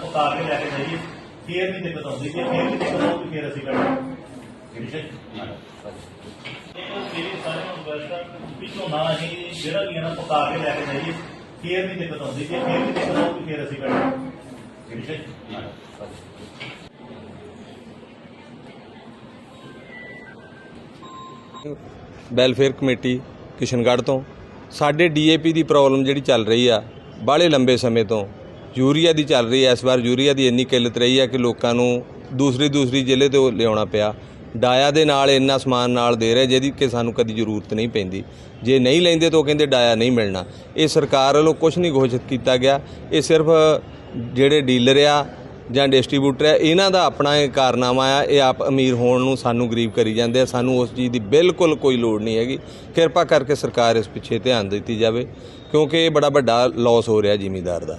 ਪਕਾ ਕੇ ਲੈ ਕੇ ਜਾਈਏ, ਫੇਰ ਨਹੀਂ ਦਿੱਕਤ ਆਉਂਦੀ ਜੇ ਫੇਰ ਨਹੀਂ ਦਿੱਕਤ ਆਉਂਦੀ, ਫੇਰ ਅਸੀਂ ਕੱਢਾਂਗੇ ਠੀਕ ਹੈ ਇਹ ਮੇਰੇ ਸਾਰੇ ਨੂੰ ਬੈਠਾ ਪਿੱਛੋਂ ਨਾ ਅਸੀਂ ਜਿਹੜਾ ਵੀ ਹੈ ਪਕਾ ਕੇ ਲੈ ਕੇ ਜਾਈਏ, ਫੇਰ ਨਹੀਂ ਦਿੱਕਤ ਆਉਂਦੀ ਜੇ ਫੇਰ ਨਹੀਂ ਦਿੱਕਤ ਆਉਂਦੀ, ਫੇਰ ਅਸੀਂ ਕੱਢਾਂਗੇ ਠੀਕ ਹੈ ਵੈਲਫੇਅਰ ਕਮੇਟੀ ਕਿਸ਼ਨਗੜ੍ਹ ਤੋਂ, ਸਾਡੇ ਡੀਏਪੀ ਦੀ ਪ੍ਰੋਬਲਮ ਜਿਹੜੀ ਚੱਲ ਰਹੀ ਆ, ਬਾਹਲੇ ਲੰਬੇ ਸਮੇਂ ਤੋਂ ਯੂਰੀਆ ਦੀ ਚੱਲ ਰਹੀ ਹੈ, ਇਸ ਵਾਰ ਯੂਰੀਆ ਦੀ ਇੰਨੀ ਕਿੱਲਤ ਰਹੀ ਹੈ ਕਿ ਲੋਕਾਂ ਨੂੰ ਦੂਸਰੀ ਦੂਸਰੀ ਜ਼ਿਲ੍ਹੇ ਤੋਂ ਲਿਆਉਣਾ ਪਿਆ। ਡਾਇਆ ਦੇ ਨਾਲ ਇੰਨਾ ਸਮਾਨ ਨਾਲ ਦੇ ਰਹੇ ਜਿਹਦੀ ਕਿ ਸਾਨੂੰ ਕਦੀ ਜ਼ਰੂਰਤ ਨਹੀਂ ਪੈਂਦੀ। ਜੇ ਨਹੀਂ ਲੈਂਦੇ ਤਾਂ ਉਹ ਕਹਿੰਦੇ ਡਾਇਆ ਨਹੀਂ ਮਿਲਣਾ। ਇਹ ਸਰਕਾਰ ਵੱਲੋਂ ਕੁਝ ਨਹੀਂ ਘੋਸ਼ਿਤ ਕੀਤਾ ਗਿਆ। ਇਹ ਸਿਰਫ ਜਿਹੜੇ ਡੀਲਰ ਆ ਜਾਂ ਡਿਸਟ੍ਰੀਬਿਊਟਰ ਹੈ ਇਹਨਾਂ ਦਾ ਆਪਣਾ ਇਹ ਕਾਰਨਾਮਾ ਆ। ਇਹ ਆਪ ਅਮੀਰ ਹੋਣ ਨੂੰ ਸਾਨੂੰ ਗਰੀਬ ਕਰੀ ਜਾਂਦੇ ਆ। ਸਾਨੂੰ ਉਸ ਚੀਜ਼ ਦੀ ਬਿਲਕੁਲ ਕੋਈ ਲੋੜ ਨਹੀਂ ਹੈਗੀ। ਕਿਰਪਾ ਕਰਕੇ ਸਰਕਾਰ ਇਸ ਪਿੱਛੇ ਧਿਆਨ ਦਿੱਤੀ ਜਾਵੇ ਕਿਉਂਕਿ ਇਹ ਬੜਾ ਵੱਡਾ ਲਾਸ ਹੋ ਰਿਹਾ ਜ਼ਿਮੀਂਦਾਰ ਦਾ।